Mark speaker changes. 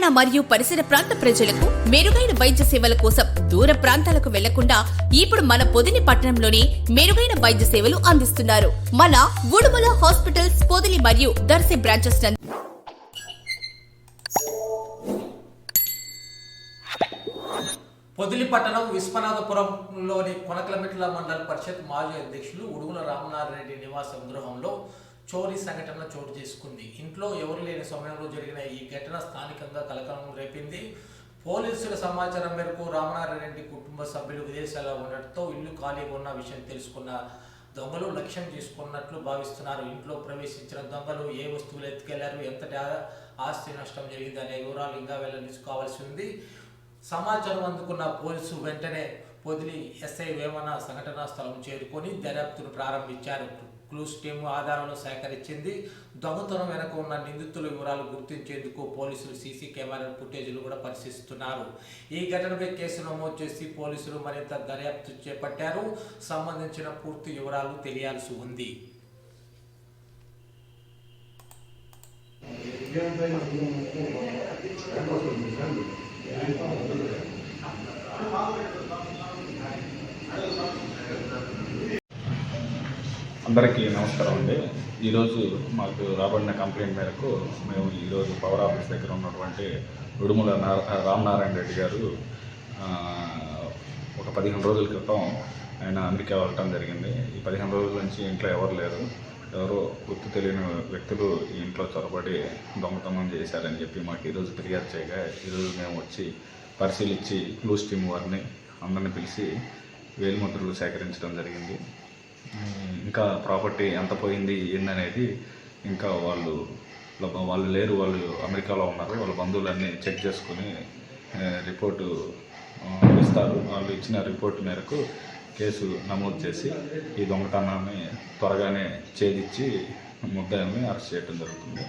Speaker 1: తెలంగాణ మరియు పరిసర ప్రాంత ప్రజలకు మెరుగైన వైద్య సేవల కోసం దూర ప్రాంతాలకు వెళ్ళకుండా ఇప్పుడు మన పొదిని పట్టణంలోనే మెరుగైన వైద్య సేవలు అందిస్తున్నారు. మన ఉడుమల హాస్పిటల్స్ పొదిలి మరియు దర్శి బ్రాంచెస్
Speaker 2: పొదిలి పట్టణం విశ్వనాథపురంలోని కొనకలమిట్ల మండల పరిషత్ మాజీ అధ్యక్షులు ఉడుగుల రెడ్డి నివాస గృహంలో చోరీ సంఘటన చోటు చేసుకుంది. ఇంట్లో ఎవరు లేని సమయంలో జరిగిన ఈ ఘటన స్థానికంగా కలకలం రేపింది. పోలీసుల సమాచారం మేరకు రామనారాయణ రెడ్డి కుటుంబ సభ్యులు విదేశాల్లో ఉండటంతో ఇల్లు ఖాళీగా ఉన్న విషయం తెలుసుకున్న దొంగలు లక్ష్యం చేసుకున్నట్లు భావిస్తున్నారు. ఇంట్లో ప్రవేశించిన దొంగలు ఏ వస్తువులు ఎత్తుకెళ్ళారు? ఎంతటి ఆస్తి నష్టం జరిగింది? అనే వివరాలు ఇంకా వెల్లడించుకోవాల్సి ఉంది. సమాచారం అందుకున్న పోలీసు వెంటనే పొదిలి ఎస్ఐ వేమన సంఘటనా స్థలం చేరుకొని దర్యాప్తును ప్రారంభించారు. క్లూస్ టీము ఆధారాలను సేకరించింది. దొంగతనం వెనక ఉన్న నిందితుల వివరాలు గుర్తించేందుకు పోలీసులు సీసీ కెమెరా ఫుటేజీలు కూడా పరిశీలిస్తున్నారు. ఈ ఘటనపై కేసు నమోదు చేసి పోలీసులు మరింత దర్యాప్తు చేపట్టారు. సంబంధించిన పూర్తి వివరాలు తెలియాల్సి ఉంది.
Speaker 3: అందరికీ నమస్కారం అండి. ఈరోజు మాకు రాబడిన కంప్లైంట్ మేరకు మేము ఈరోజు పవర్ ఆఫీస్ దగ్గర ఉన్నటువంటి ఉడుముల రామనారాయణ రెడ్డి గారు ఒక పదిహేను రోజుల క్రితం ఆయన అమెరికా వెళ్ళటం జరిగింది. ఈ పదిహేను రోజుల నుంచి ఇంట్లో ఎవరు లేరు. ఎవరో గుర్తు తెలియని వ్యక్తులు ఈ ఇంట్లో చొరబడి దొంగతనం చేశారని చెప్పి మాకు ఈరోజు ఫిర్యాదు చేయగా ఈరోజు మేము వచ్చి పరిశీలించి క్లూస్ టీం వారిని అందరిని పిలిచి వేలిముద్రలు సేకరించడం జరిగింది. ఇంకా ప్రాపర్టీ ఎంత పోయింది ఏందనేది ఇంకా వాళ్ళు వాళ్ళు లేరు వాళ్ళు అమెరికాలో ఉన్నారు వాళ్ళ బంధువులన్నీ చెక్ చేసుకుని రిపోర్టు ఇస్తారు. వాళ్ళు ఇచ్చిన రిపోర్ట్ మేరకు కేసు నమోదు చేసి ఈ దొంగతనాన్ని త్వరగానే ఛేదించి ముద్దాయిల్ని అరెస్ట్ చేయడం జరుగుతుంది.